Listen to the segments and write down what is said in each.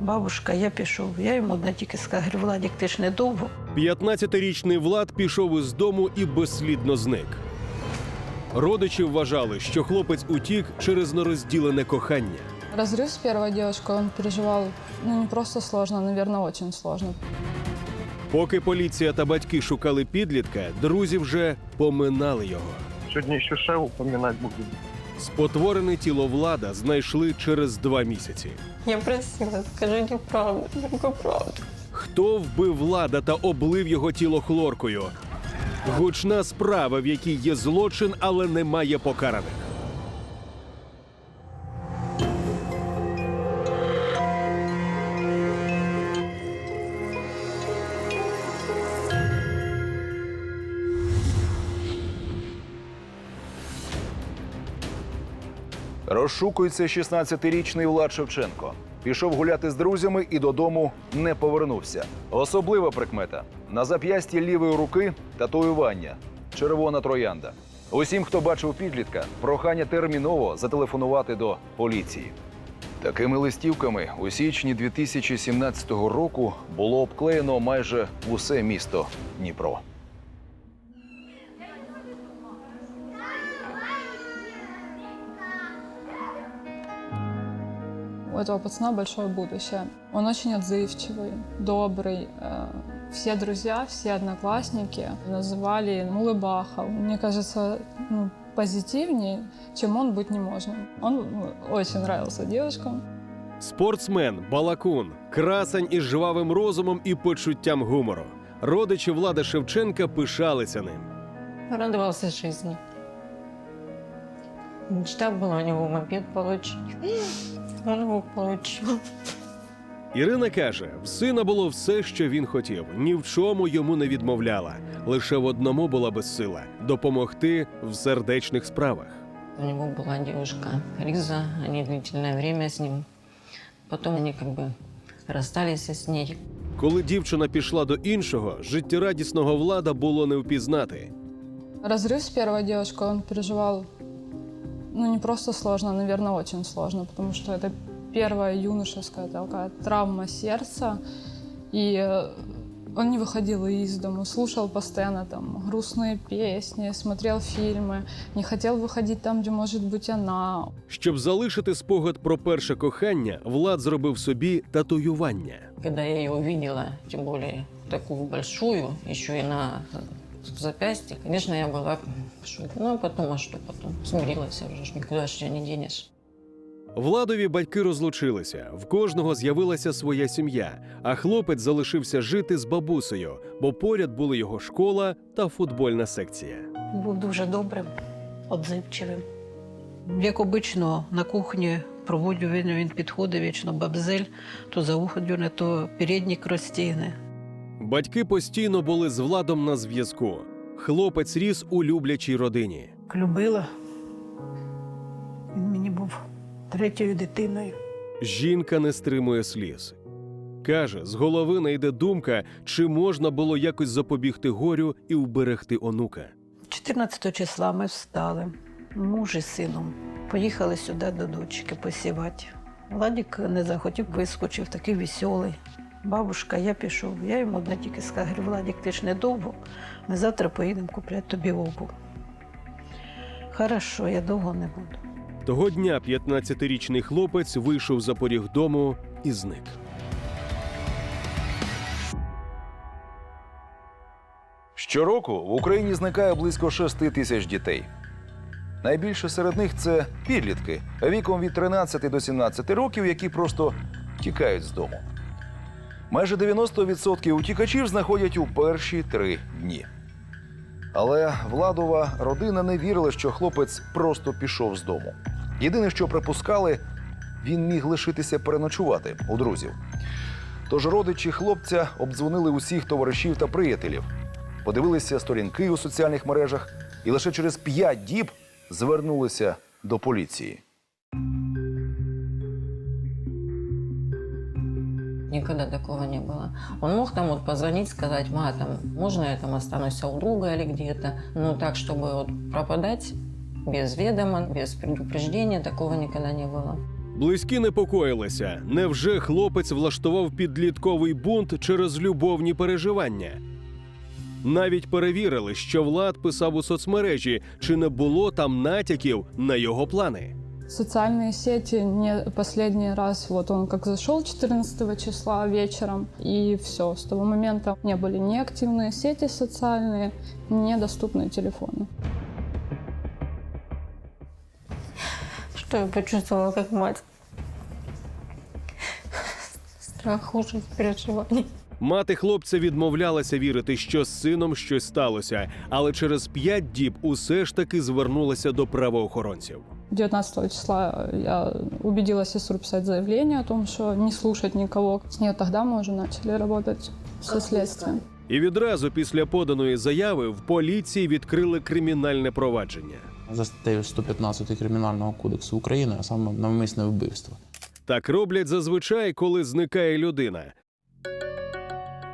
Бабушка, я пішов. Я йому одне тільки сказала, говорю, Владик, ти ж недовго. 15-річний Влад пішов із дому і безслідно зник. Родичі вважали, що хлопець утік через нерозділене кохання. Разрыв с первой девушкой он переживал, ну, не просто сложно, наверное, очень сложно. Поки поліція та батьки шукали підлітка, друзі вже поминали його. Сьогодні ще ще упоминати будемо. Спотворене тіло влада знайшли через два місяці. Я просила, скажіть правду, только правду. Хто вбив влада та облив його тіло хлоркою? Гучна справа, в якій є злочин, але немає покараних. Розшукується 16-річний Влад Шевченко. Пішов гуляти з друзями і додому не повернувся. Особлива прикмета на зап'ясті лівої руки татуювання червона троянда. Усім, хто бачив підлітка, прохання терміново зателефонувати до поліції. Такими листівками у січні 2017 року було обклеєно майже усе місто Дніпро. У этого пацана большое будущее. Он очень отзывчивый, добрый. Э, Все друзья, все одноклассники называли улыбаха. Мне кажется, ну, позитивнее, чем он быть не может. Он ну, очень нравился девушкам. Спортсмен, балакун, красень із жвавим розумом і почуттям гумору. Родичі Влада Шевченка пишалися ним. Радовался жизни. Мечта была у него мопед получить. Он его получил. Ірина каже, в сина було все, що він хотів. Ні в чому йому не відмовляла. Лише в одному була безсила допомогти в сердечних справах. У него была девушка Риза, они длительное время с ним. Потом они как бы расстались с ней. Коли дівчина пішла до іншого, життєрадісного влада було не впізнати. Разрыв с первой девушкой он переживал, ну, не просто сложно, наверное, очень сложно, потому что это первая юношеская такая травма сердца, и э, он не выходил из дома, слушал постоянно там грустные песни, смотрел фильмы, не хотел выходить там, где может быть она. Щоб залишити спогад про перше кохання, Влад зробив собі татуювання. Когда я ее увидела, тем более такую большую, еще и на запястье, конечно, я была в шоке. Ну, а потом, а что потом? Смирилась уже, ж никуда ж тебя не денешь. Владові батьки розлучилися. В кожного з'явилася своя сім'я, а хлопець залишився жити з бабусею, бо поряд були його школа та футбольна секція. Був дуже добрим, отзивчивим. Як обично, на кухні проводив він, він підходив вічно бабзель, то за ухо дюне, то переднік розтягне. Батьки постійно були з владом на зв'язку. Хлопець ріс у люблячій родині. Любила. Він мені був третьою дитиною. Жінка не стримує сліз. Каже, з голови не йде думка, чи можна було якось запобігти горю і вберегти онука. 14 числа ми встали, муж із сином. Поїхали сюди до дочки посівати. Владик не захотів, вискочив, такий веселий. Бабушка, я пішов. Я йому одне тільки сказала, говорю, Владик, ти ж недовго. Ми завтра поїдемо купляти тобі обув. Хорошо, я довго не буду. Того дня 15-річний хлопець вийшов за поріг дому і зник. Щороку в Україні зникає близько 6 тисяч дітей. Найбільше серед них це підлітки віком від 13 до 17 років, які просто тікають з дому. Майже 90% утікачів знаходять у перші три дні. Але владова родина не вірила, що хлопець просто пішов з дому. Єдине, що припускали, він міг лишитися переночувати у друзів. Тож родичі хлопця обдзвонили усіх товаришів та приятелів, подивилися сторінки у соціальних мережах і лише через п'ять діб звернулися до поліції. Никогда такого не было. Он мог там вот позвонить, сказать, ма, там, можно я там останусь у друга или где-то. Но так, чтобы вот пропадать без ведома, без предупреждения, такого никогда не было. Близькі непокоїлися. Невже хлопець влаштував підлітковий бунт через любовні переживання? Навіть перевірили, що Влад писав у соцмережі, чи не було там натяків на його плани. Социальные сети не последний раз, вот он как зашел 14 числа вечером, и все, с того момента не были ни активные сети социальные, ни доступные телефоны. Что я почувствовала как мать? Страх, ужас, переживания. Мати хлопця відмовлялася вірити, що з сином щось сталося, але через п'ять діб усе ж таки звернулася до правоохоронців. 19 числа я убедила сестру писать заявление о том, что не слушать никого. И вот тогда мы уже начали работать со следствием. І відразу після поданої заяви в поліції відкрили кримінальне провадження. за статтею 115 Кримінального кодексу України, а саме навмисне вбивство. Так роблять зазвичай, коли зникає людина.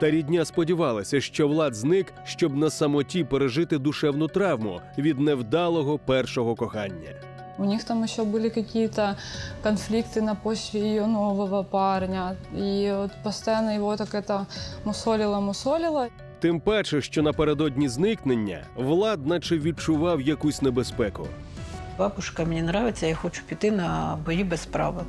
Та рідня сподівалася, що влад зник, щоб на самоті пережити душевну травму від невдалого першого кохання. У них там еще были какие-то конфликты на почве ее нового парня. И вот постоянно его так это мусолило-мусолило. Тим паче, що напередодні зникнення влад, наче відчував якусь небезпеку. Бабушка, мені подобається, я хочу піти на бої без правил.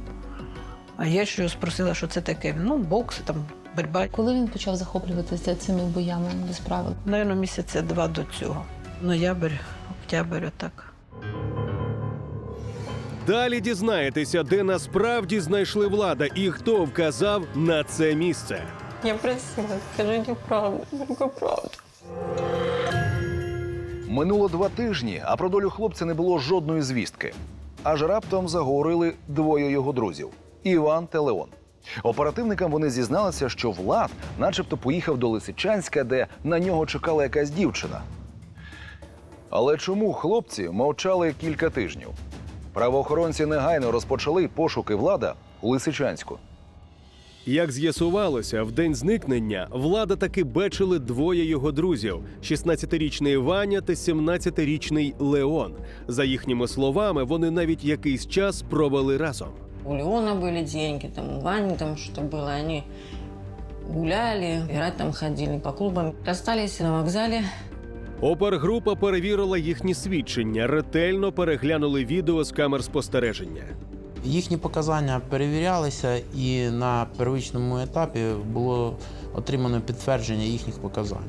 А я ще його спросила, що це таке. Ну, бокс, там, боротьба. Коли він почав захоплюватися цими боями без правил? Наверно, місяця два до цього. Ноябрь, октябрь, отак. Далі дізнаєтеся, де насправді знайшли влада і хто вказав на це місце. Я просила, скажите правду, только правду. Минуло два тижні, а про долю хлопця не було жодної звістки. Аж раптом заговорили двоє його друзів Іван та Леон. Оперативникам вони зізналися, що Влад, начебто, поїхав до Лисичанська, де на нього чекала якась дівчина. Але чому хлопці мовчали кілька тижнів? Правоохоронці негайно розпочали пошуки влада у Лисичанську. Як з'ясувалося, в день зникнення влада таки бачили двоє його друзів: 16-річний Ваня та 17-річний Леон. За їхніми словами, вони навіть якийсь час провели разом. У Леона были деньги, там у Вани там что-то было. Они гуляли, играть там ходили по клубам. Расстались на вокзале. Опергрупа перевірила їхні свідчення, ретельно переглянули відео з камер спостереження. Їхні показання перевірялися, і на первичному етапі було отримано підтвердження їхніх показань.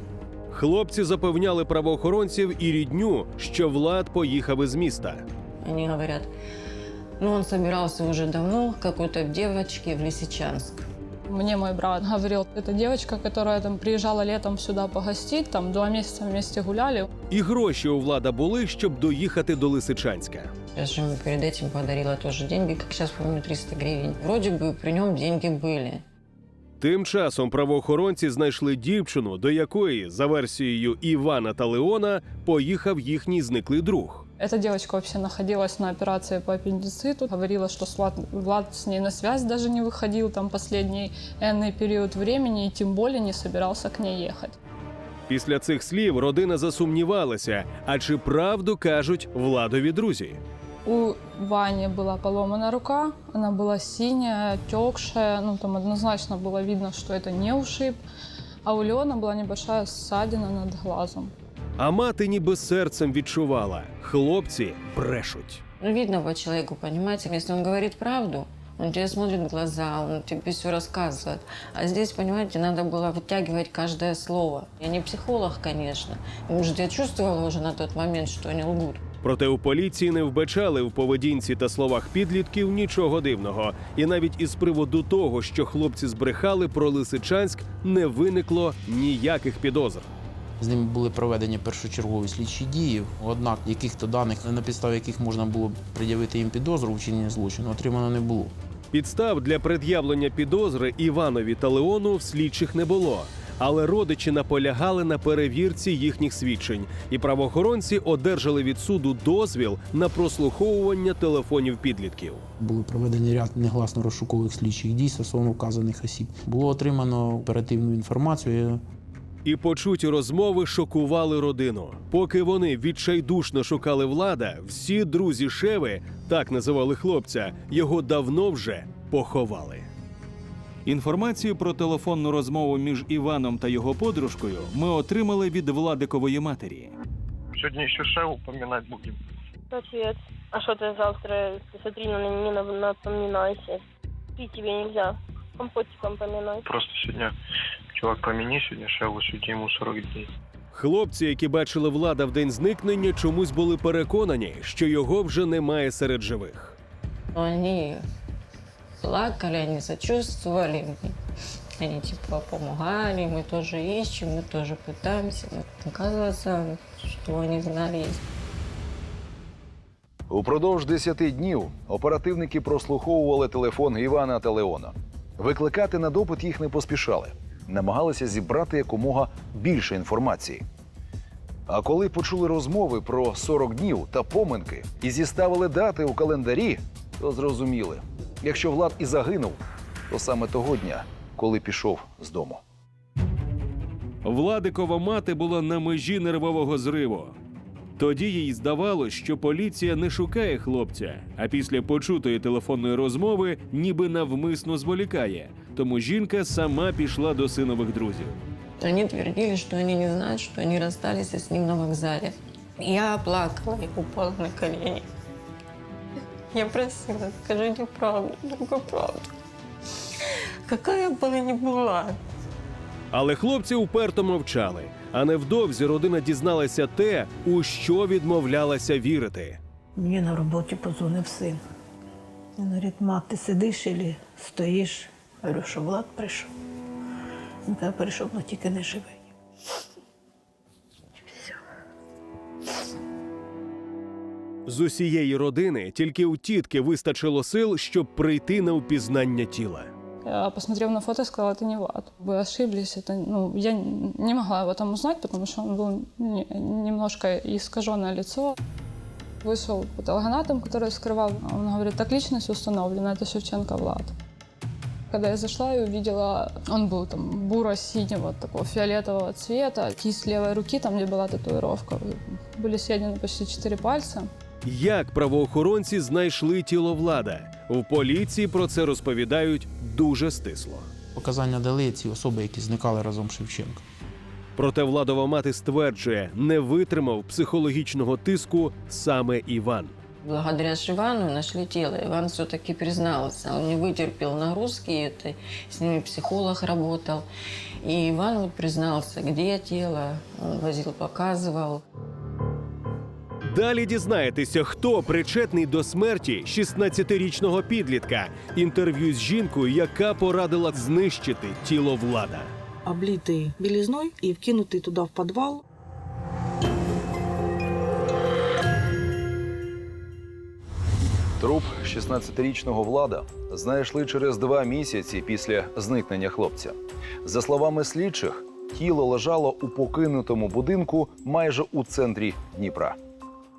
Хлопці запевняли правоохоронців і рідню, що влад поїхав із міста. Они говорят, ну он собирался уже давно к какой-то девочке в Лисичанск. Мне мой брат говорил, это девочка, которая там приезжала летом сюда погостить, там два месяца вместе гуляли. І гроші у влада були, щоб доїхати до Лисичанська. Я же ему перед этим подарила тоже деньги, как сейчас помню, 300 гривен. Вроде бы при нем деньги были. Тим часом правоохоронці знайшли дівчину, до якої, за версією Івана та Леона, поїхав їхній зниклий друг. Эта девочка вообще находилась на операции по аппендициту. Говорила, что Влад, Влад с ней на связь даже не выходил там последний энный период времени и тем более не собирался к ней ехать. Після цих слів родина засумнівалася, а чи правду кажуть владові друзі. У Вани была поломана рука, она была синяя, отекшая, ну там однозначно было видно, что это не ушиб. А у Леона была небольшая ссадина над глазом. А мати ніби серцем відчувала: хлопці брешуть. Ну, видно по человеку, понимаете, если он говорит правду, он тебе смотрит в глаза, он тебе все рассказывает. А здесь, понимаете, надо было вытягивать каждое слово. Я не психолог, конечно. Может, я чувствовала уже на тот момент, что они лгут. Проте у поліції не вбачали в поведінці та словах підлітків нічого дивного. І навіть із приводу того, що хлопці збрехали про Лисичанськ, не виникло ніяких підозр. З ними були проведені першочергові слідчі дії, однак яких-то даних, на підставі яких можна було пред'явити їм підозру у вчиненні злочину, отримано не було. Підстав для пред'явлення підозри Іванові та Леону в слідчих не було. Але родичі наполягали на перевірці їхніх свідчень, і правоохоронці одержали від суду дозвіл на прослуховування телефонів підлітків. Були проведені ряд негласно розшукових слідчих дій стосовно вказаних осіб. Було отримано оперативну інформацію. І почуті розмови шокували родину. Поки вони відчайдушно шукали влада, всі друзі Шеви так називали хлопця, його давно вже поховали. Інформацію про телефонну розмову між Іваном та його подружкою ми отримали від Владикової матері. Сегодня еще шею упоминать будем. Ответ. А что ты завтра, смотри, на не на- напоминайся. Пить тебе нельзя. Компотиком поминай. Просто сегодня чувак помяни, сегодня шею, сегодня ему 40 дней. Хлопці, які бачили влада в день зникнення, чомусь були переконані, що його вже немає серед живих. Они плакали, они сочувствовали. мне. Они типа помогали, мы тоже ищем, мы тоже пытаемся. Но Оказывается, что они знали есть. Упродовж 10 днів оперативники прослуховували телефон Івана та Леона. Викликати на допит їх не поспішали, намагалися зібрати якомога більше інформації. А коли почули розмови про 40 днів та поминки і зіставили дати у календарі, то зрозуміли, якщо Влад і загинув, то саме того дня, коли пішов з дому. Владикова мати була на межі нервового зриву. Тоді їй здавалось, що поліція не шукає хлопця, а після почутої телефонної розмови ніби навмисно зволікає. Тому жінка сама пішла до синових друзів. Они твердили, что они не знают, что они расстались с ним на вокзале. Я плакала и упала на колени. Я просила, скажите правду, только правду. Какая была не была. Але хлопці уперто мовчали. А невдовзі родина дізналася те, у що відмовлялася вірити. Мені на роботі позвонив син. Він говорить, ма, ти сидиш і стоїш? Я говорю, що Влад прийшов. Він каже, прийшов, але тільки не живий. З усієї родини тільки у тітки вистачило сил, щоб прийти на впізнання тіла. Я, посмотрев на фото, сказала, это не Влад. Вы ошиблись. Это, ну, я не могла его там узнать, потому что он был не- немножко искаженное лицо. Вышел патологоанатом, который скрывал. Он говорит, так личность установлена, это Шевченко Влад. Когда я зашла и увидела, он был там буро-синего, такого фиолетового цвета. Кисть левой руки, там, где была татуировка, были съедены почти четыре пальца. Як правоохоронці знайшли тіло влада? В поліції про це розповідають дуже стисло. Показання дали ці особи, які зникали разом з Шевченком. Проте владова мати стверджує, не витримав психологічного тиску саме Іван. Благодаря же Ивану нашли тело. Иван все-таки признался. Он не вытерпел нагрузки этой. С ними психолог работал. И Иван вот признался, где тело. Он возил, показывал. Далі дізнаєтеся, хто причетний до смерті 16-річного підлітка. Інтерв'ю з жінкою, яка порадила знищити тіло влада. облитый белизной и вкинутый туда в подвал. Труп 16-річного влада знайшли через два місяці після зникнення хлопця. За словами слідчих, тіло лежало у покинутому будинку майже у центрі Дніпра.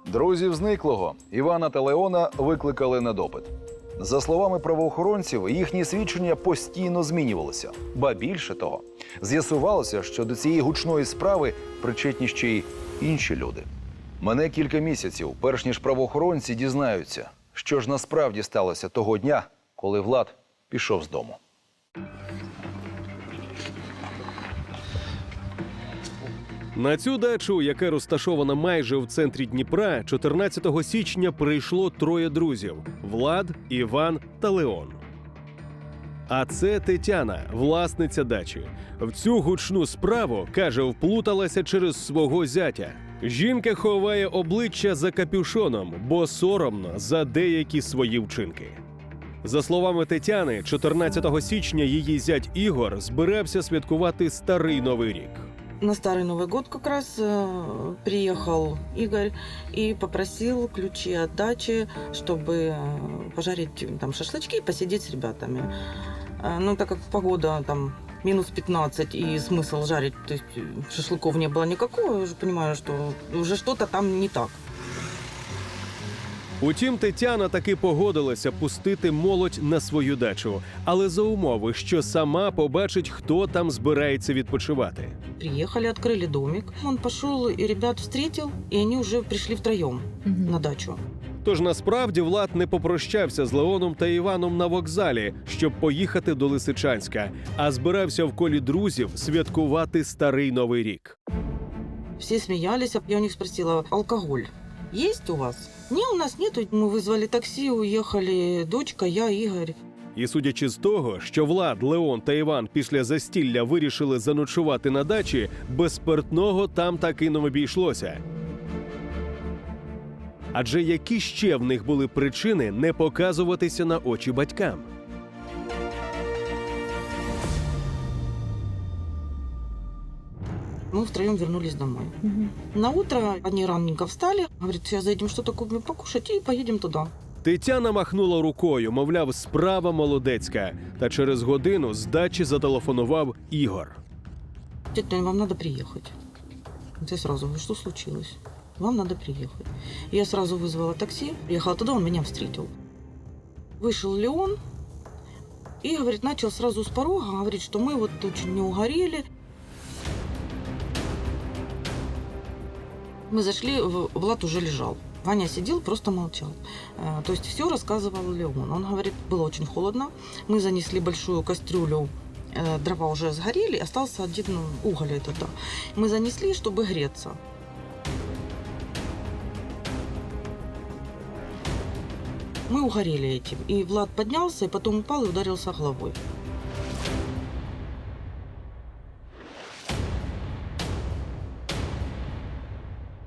Друзів зниклого Івана та Леона викликали на допит. За словами правоохоронців, їхні свідчення постійно змінювалися. Ба більше того, з'ясувалося, що до цієї гучної справи причетні ще й інші люди. Мене кілька місяців, перш ніж правоохоронці дізнаються, що ж насправді сталося того дня, коли Влад пішов з дому. На цю дачу, яка розташована майже в центрі Дніпра, 14 січня прийшло троє друзів: Влад, Іван та Леон. А це Тетяна, власниця дачі. В цю гучну справу каже, вплуталася через свого зятя. Жінка ховає обличчя за капюшоном, бо соромно за деякі свої вчинки. За словами Тетяни, 14 січня її зять Ігор збирався святкувати старий новий рік На Старый Новый год как раз э, приехал Игорь и попросил ключи от дачи, чтобы э, пожарить э, там шашлычки и посидеть с ребятами. Э, ну, так как погода там минус 15 и смысл жарить, то есть э, шашлыков не было никакого, я уже понимаю, что уже что-то там не так. Утім, Тетяна таки погодилася пустити молодь на свою дачу, але за умови, що сама побачить, хто там збирається відпочивати. Приехали, открыли домик. Он пошел и ребят встретил, и они уже пришли втроем на дачу. Тож насправді Влад не попрощався з Леоном та Іваном на вокзалі, щоб поїхати до Лисичанська, а збирався в колі друзів святкувати старий новий рік. Все смеялись. Я у них спросила, алкоголь есть у вас? Не, у нас нету. Мы вызвали такси, уехали дочка, я, Игорь. І судячи з того, що Влад, Леон та Іван після застілля вирішили заночувати на дачі, без спиртного там так і не обійшлося. Адже які ще в них були причини не показуватися на очі батькам? Мы втроем вернулись домой. На утро они ранненько встали. Говорит, сейчас заедем что-то купим покушать и поедем туда. Тетяна махнула рукою, мовляв, справа молодецька. Та через годину з дачі зателефонував Ігор. Тетя Таня, вам надо приехать. Вот я сразу говорю, что случилось? Вам надо приехать. Я сразу вызвала такси, приехала туда, он меня встретил. Вышел Леон и, говорит, начал сразу с порога, говорит, что мы вот очень не угорели. Мы зашли, Влад уже лежал. Ваня сидел, просто молчал. Э, То есть все рассказывал Леон. Он говорит, было очень холодно. Мы занесли большую кастрюлю э, дрова уже сгорели, остался один уголь это, да. Мы занесли, чтобы греться. Мы угорели этим. И Влад поднялся, и потом упал и ударился головой.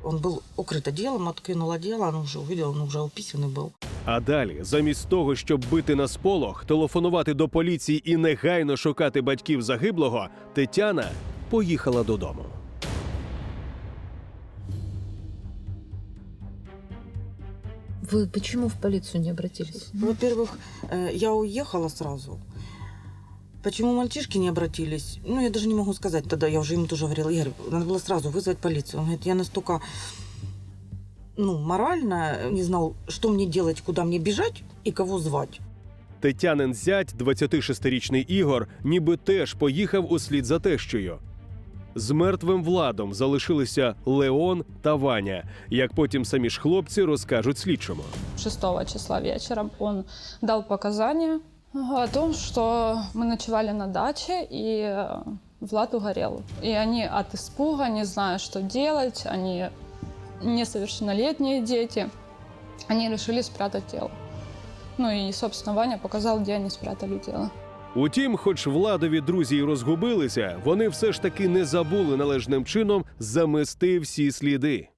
Он был укрыт одеялом, откинул одеяло, он уже увидел, он уже уписанный был. А далі, замість того, щоб бити на сполох, телефонувати до поліції і негайно шукати батьків загиблого, Тетяна поїхала додому. Вы почему в полицию не обратились? Во-первых, э, я уехала сразу. Почему мальчишки не обратились? Ну, я даже не могу сказать. Тогда я уже ему тоже говорила, Игорь, надо было сразу вызвать полицию. Он говорит, я настолько ну, морально не знал, что мне делать, куда мне бежать и кого звать. Тетянин зять, 26-річний Ігор, ніби теж поїхав услід за тещою. З мертвим владом залишилися Леон та Ваня, як потім самі ж хлопці розкажуть слідчому. 6 числа вечером он дал показания о том, что мы ночевали на даче, и э, Влад угорел. И они от испуга, не зная, что делать, они несовершеннолетние дети, они решили спрятать тело. Ну и, собственно, Ваня показал, где они спрятали тело. Утім, хоч владові друзі й розгубилися, вони все ж таки не забули належним чином замести всі сліди.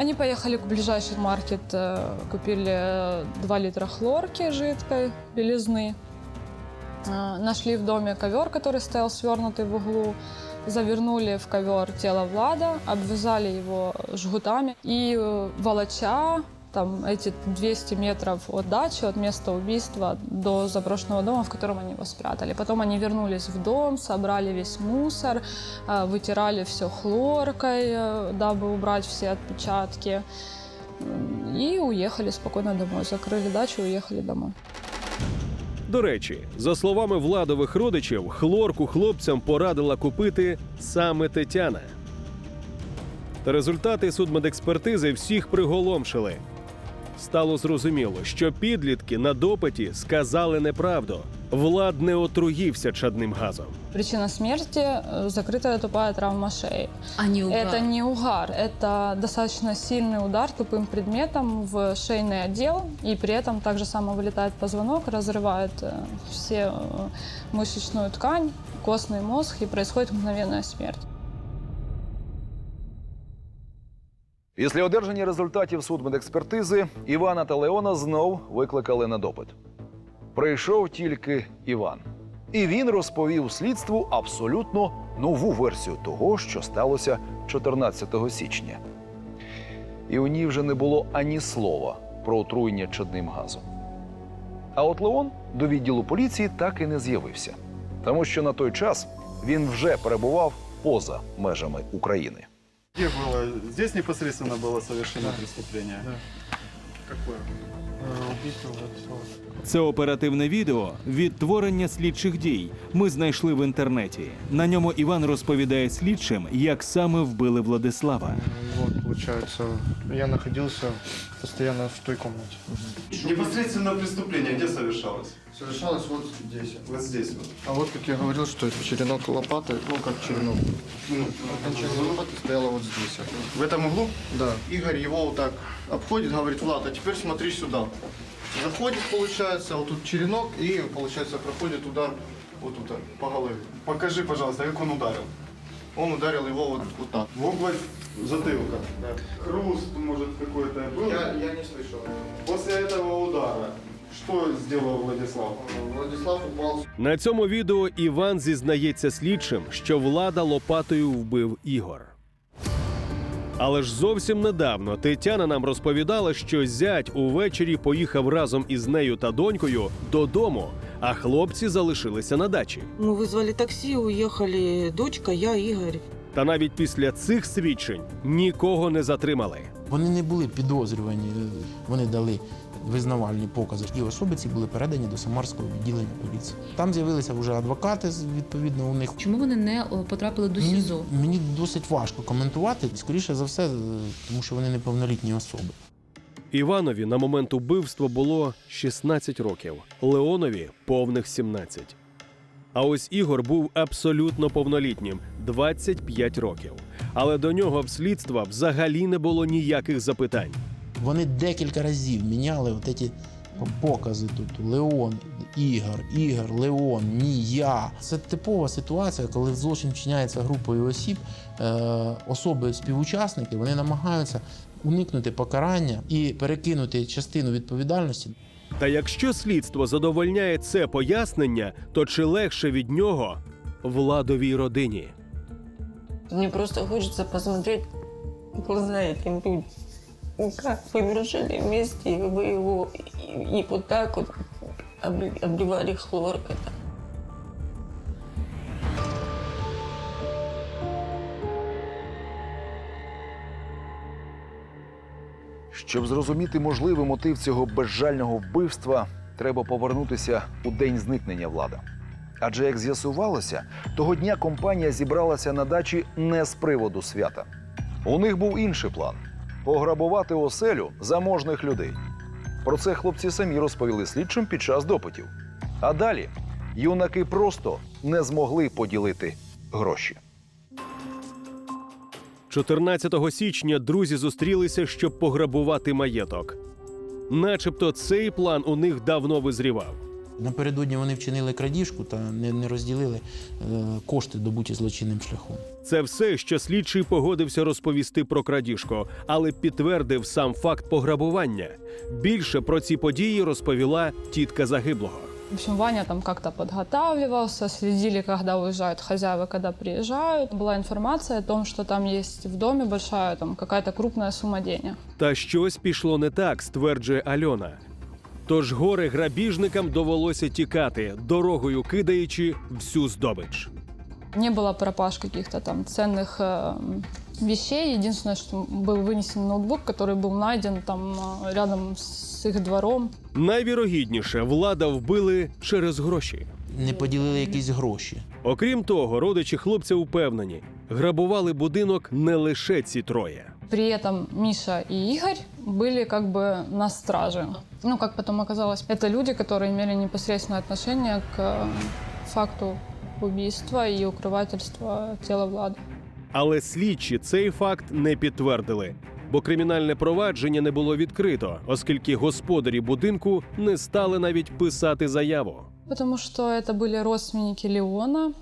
Они поехали к ближайший маркет, э, купили э, 2 литра хлорки жидкой, белизны. Э, Нашли в доме ковер, который стоял свернутый в углу. Завернули в ковер тело Влада, обвязали его жгутами и э, волоча там эти 200 метров от дачи, от места убийства до заброшенного дома, в котором они его спрятали. Потом они вернулись в дом, собрали весь мусор, э, вытирали все хлоркой, э, дабы убрать все отпечатки. М, И уехали спокойно домой. Закрыли дачу и уехали домой. До речі, за словами владових родичів, хлорку хлопцям порадила купити саме Тетяна. Та результати судмедекспертизи всіх приголомшили. Стало зрозуміло, що підлітки на допиті сказали неправду. Влад не отруївся чадним газом. Причина смерти э, – закрытая тупая травма шеи. А не Это не угар, это достаточно сильный удар тупым предметом в шейный отдел, и при этом также само вылетает позвонок, разрывает э, все э, мышечную ткань, костный мозг, и происходит мгновенная смерть. Після одержання результатів судмедекспертизи Івана та Леона знов викликали на допит. Прийшов тільки Іван. І він розповів слідству абсолютно нову версію того, що сталося 14 січня. І у ній вже не було ані слова про отруєння чадним газом. А от Леон до відділу поліції так і не з'явився, тому що на той час він вже перебував поза межами України. Где было? Здесь непосредственно было совершено преступление. Какое? Це оперативне відео відтворення слідчих дій. Ми знайшли в інтернеті. На ньому Іван розповідає слідчим, як саме вбили Владислава. Его получается, я находился постоянно в той комнате. Непосредственно преступление где совершалось? Совершалось вот здесь. Вот здесь вот. А вот, как я говорил, что это черенок лопаты, ну, как черенок. Ну, окончание лопаты стояло вот здесь. В этом углу? Да. Игорь его вот так обходит, говорит, Влад, а теперь смотри сюда. Заходит, получается, вот тут черенок, и, получается, проходит удар вот тут, по голове. Покажи, пожалуйста, как он ударил. Он ударил его вот, вот так. В область затылка. Да. Хруст, может, какой-то был? Я, я не слышал. После этого удара что сделал Владислав? Владислав упал На цьому відео Іван зізнається слідчим, що влада лопатою вбив Ігор. Але ж зовсім недавно Тетяна нам розповідала, що зять увечері поїхав разом із нею та донькою додому, а хлопці залишилися на дачі. Мы вызвали такси, уехали дочка, я, Игорь. Та навіть після цих свідчень нікого не затримали. Вони не були підозрювані, вони дали визнавальні покази. І особи ці були передані до Самарського відділення поліції. Там з'явилися вже адвокати, відповідно, у них. Чому вони не потрапили до Мені, СІЗО? мені досить важко коментувати, скоріше за все, тому що вони неповнолітні особи. Іванові на момент убивства було 16 років, Леонові повних 17. А ось Ігор був абсолютно повнолітнім 25 років. Але до нього в слідства взагалі не було ніяких запитань. Вони декілька разів міняли от ці покази тут. Леон, Ігор, Ігор, Леон, ні, я. Це типова ситуація, коли злочин вчиняється групою осіб, е, особи співучасники, вони намагаються уникнути покарання і перекинути частину відповідальності Та якщо слідство задовольняє це пояснення, то чи легше від нього владовій родині? Мне просто хочется посмотреть в глаза этим людям. Как вы дружили вместе, вы его и, и вот так вот обливали хлоркой. Щоб зрозуміти можливий мотив цього безжального вбивства, треба повернутися у день зникнення влада. Адже, як з'ясувалося, того дня компанія зібралася на дачі не з приводу свята. У них був інший план пограбувати оселю заможних людей. Про це хлопці самі розповіли слідчим під час допитів. А далі юнаки просто не змогли поділити гроші. 14 січня друзі зустрілися, щоб пограбувати маєток. Начебто цей план у них давно визрівав. Напередодні вони вчинили крадіжку та не, не розділили е, кошти, добуті злочинним шляхом. Це все, що слідчий погодився розповісти про крадіжку, але підтвердив сам факт пограбування. Більше про ці події розповіла тітка загиблого. В общем, Ваня там как-то подготавливался, следили, когда уезжают хозяева, когда приезжают. Была информация о том, что там есть в доме большая, там какая-то крупная сумма денег. Та щось пішло не так, стверджує Альона. Тож горе грабіжникам довелося тікати, дорогою кидаючи всю здобич. Не было пропаж каких-то там ценных э, вещей. Единственное, что был вынесен ноутбук, который был найден там э, рядом с их двором. Найвірогідніше, влада вбили через гроші. Не поділили якісь гроші. Окрім того, родичі хлопця впевнені, грабували будинок не лише ці троє. При этом Миша и Игорь были как бы на страже. Ну, как потом оказалось, это люди, которые имели непосредственное отношение к э, факту убийства и укрывательства тела Влада. Але слідчі цей факт не підтвердили, бо кримінальне провадження не було відкрито, оскільки господарі будинку не стали навіть писати заяву. Потому что это были родственники Леона.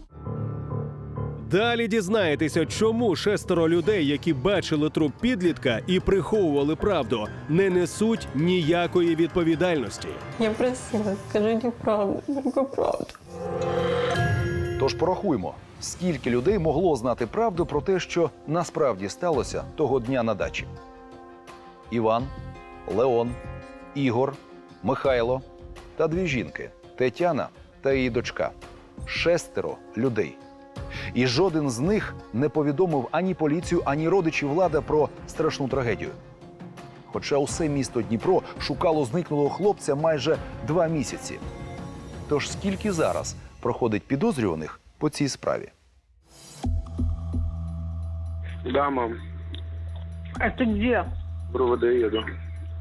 Далі дізнаєтеся, чому шестеро людей, які бачили труп підлітка і приховували правду, не несуть ніякої відповідальності. Я просила, скажите правду, только правду. Тож порахуймо, скільки людей могло знати правду про те, що насправді сталося того дня на дачі. Іван, Леон, Ігор, Михайло та дві жінки Тетяна та її дочка. Шестеро людей. І жоден з них не повідомив ані поліцію, ані родичів влада про страшну трагедію. Хоча усе місто Дніпро шукало зникнулого хлопця майже два місяці. Тож скільки зараз проходить підозрюваних по цій справі? Да, мам. А ты где? В РОВД еду.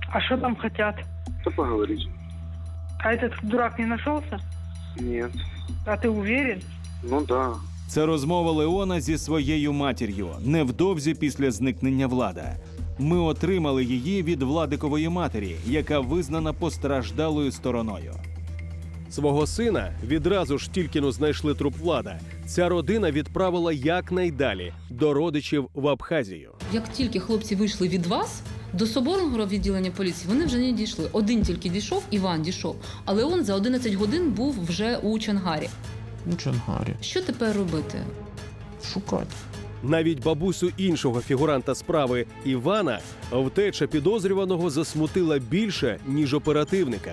А что там хотят? Да поговорить. А этот дурак не нашелся? Нет. А ты уверен? Ну да. Це розмова Леона зі своєю матір'ю невдовзі після зникнення влада. Ми отримали її від владикової матері, яка визнана постраждалою стороною. Свого сина відразу ж тільки но знайшли труп влада. Ця родина відправила якнайдалі до родичів в Абхазію. Як тільки хлопці вийшли від вас до соборного відділення поліції, вони вже не дійшли. Один тільки дійшов, Іван дійшов. Але он за 11 годин був вже у Чангарі. Чангарі. Що тепер робити? Шукати. Навіть бабусю іншого фігуранта справи Івана втеча підозрюваного засмутила більше ніж оперативника.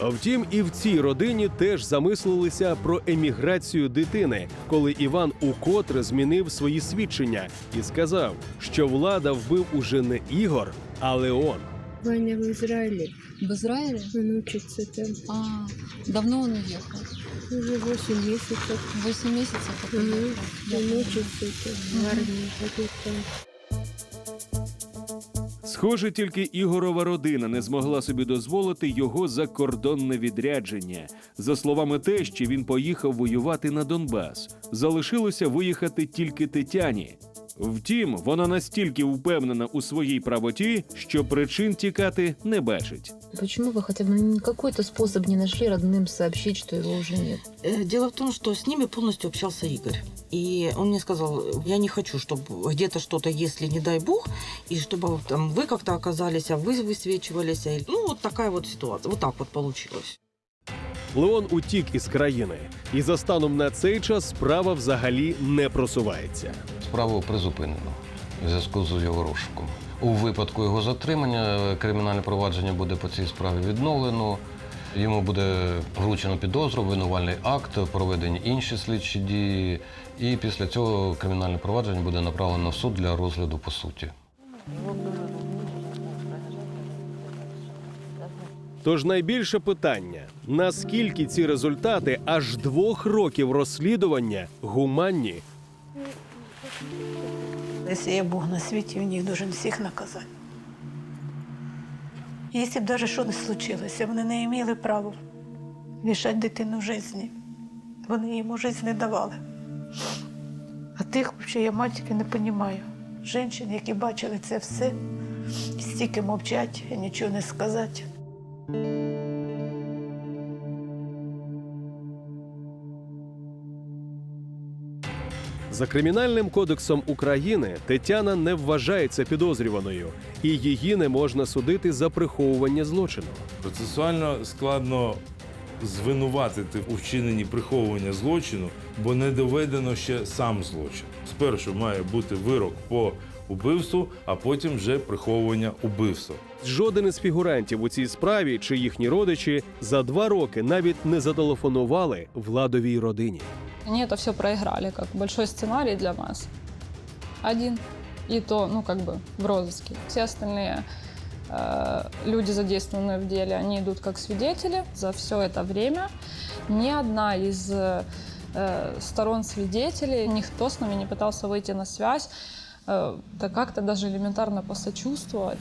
Втім, і в цій родині теж замислилися про еміграцію дитини, коли Іван укотре змінив свої свідчення і сказав, що влада вбив уже не Ігор, а Леон. Ваня в Израиле. В Ізраїлі? Он учится там. А, давно він уїхав? Уже 8 месяцев. 8 месяцев? Угу. Да. уїхав. Он учится там, в армии. ходит там. Схоже, тільки Ігорова родина не змогла собі дозволити його закордонне відрядження. За словами тещі, він поїхав воювати на Донбас. Залишилося виїхати тільки Тетяні. Втім, вона настільки впевнена у своїй правоті, що причин тікати не бачить. Почему вы хотя бы какой-то способ не нашли родным сообщить, что его уже нет? Э, Дело в том, что с ними полностью общался Игорь. И он мне сказал, я не хочу, чтобы где-то что-то, если не дай бог, и чтобы там, вы как-то оказались, а вы высвечивались. и- Ну, вот такая вот ситуация. Вот так вот получилось. Леон утік із країни, і за станом на цей час справа взагалі не просувається. Справу призупинено в зв'язку з його розшуком. У випадку його затримання кримінальне провадження буде по цій справі відновлено. Йому буде вручено підозру, винувальний акт, проведені інші слідчі дії. І після цього кримінальне провадження буде направлено в суд для розгляду по суті. Тож найбільше питання: наскільки ці результати аж двох років розслідування гуманні? Якщо є Бог на світі, він їх должен всіх наказати. Якщо б навіть що не случилося, вони не мали права лишати дитину житті. Вони йому життя не давали. А тих, що я матір, не розумію. Жінки, які бачили це все, стільки мовчать і нічого не сказати. За кримінальним кодексом України Тетяна не вважається підозрюваною, і її не можна судити за приховування злочину. Процесуально складно звинуватити у вчиненні приховування злочину, бо не доведено ще сам злочин. Спершу має бути вирок по убивству, а потім вже приховування убивства. Жоден із фігурантів у цій справі чи їхні родичі за два роки навіть не зателефонували владовій родині. Они это все проиграли, как большой сценарий для нас. Один. И то, ну, как бы в розыске. Все остальные э, люди, задействованные в деле, они идут как свидетели. За все это время ни одна из э, сторон свидетелей, никто с нами не пытался выйти на связь, э, да как-то даже элементарно посочувствовать.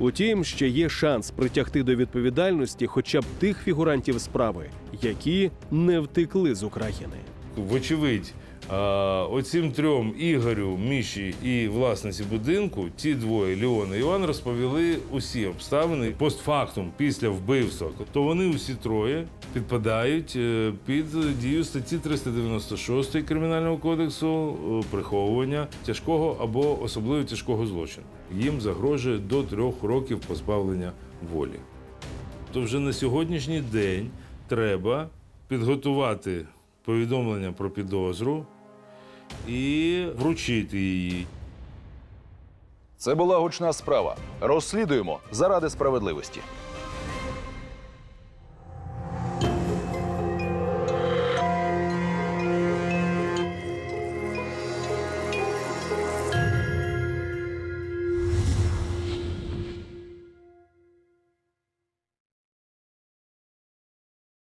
Утім, ще є шанс притягти до відповідальності хоча б тих фігурантів справи, які не втекли з України. Вочевидь, а, оцим трьом Ігорю, Міші і власниці будинку, ті двоє Леон і Іван розповіли усі обставини постфактум після вбивства. То вони усі троє підпадають е, під дію статті 396 Кримінального кодексу е, приховування тяжкого або особливо тяжкого злочину. Їм загрожує до трьох років позбавлення волі. То вже на сьогоднішній день треба підготувати повідомлення про підозру і вручити її. Це була гучна справа. Розслідуємо заради справедливості.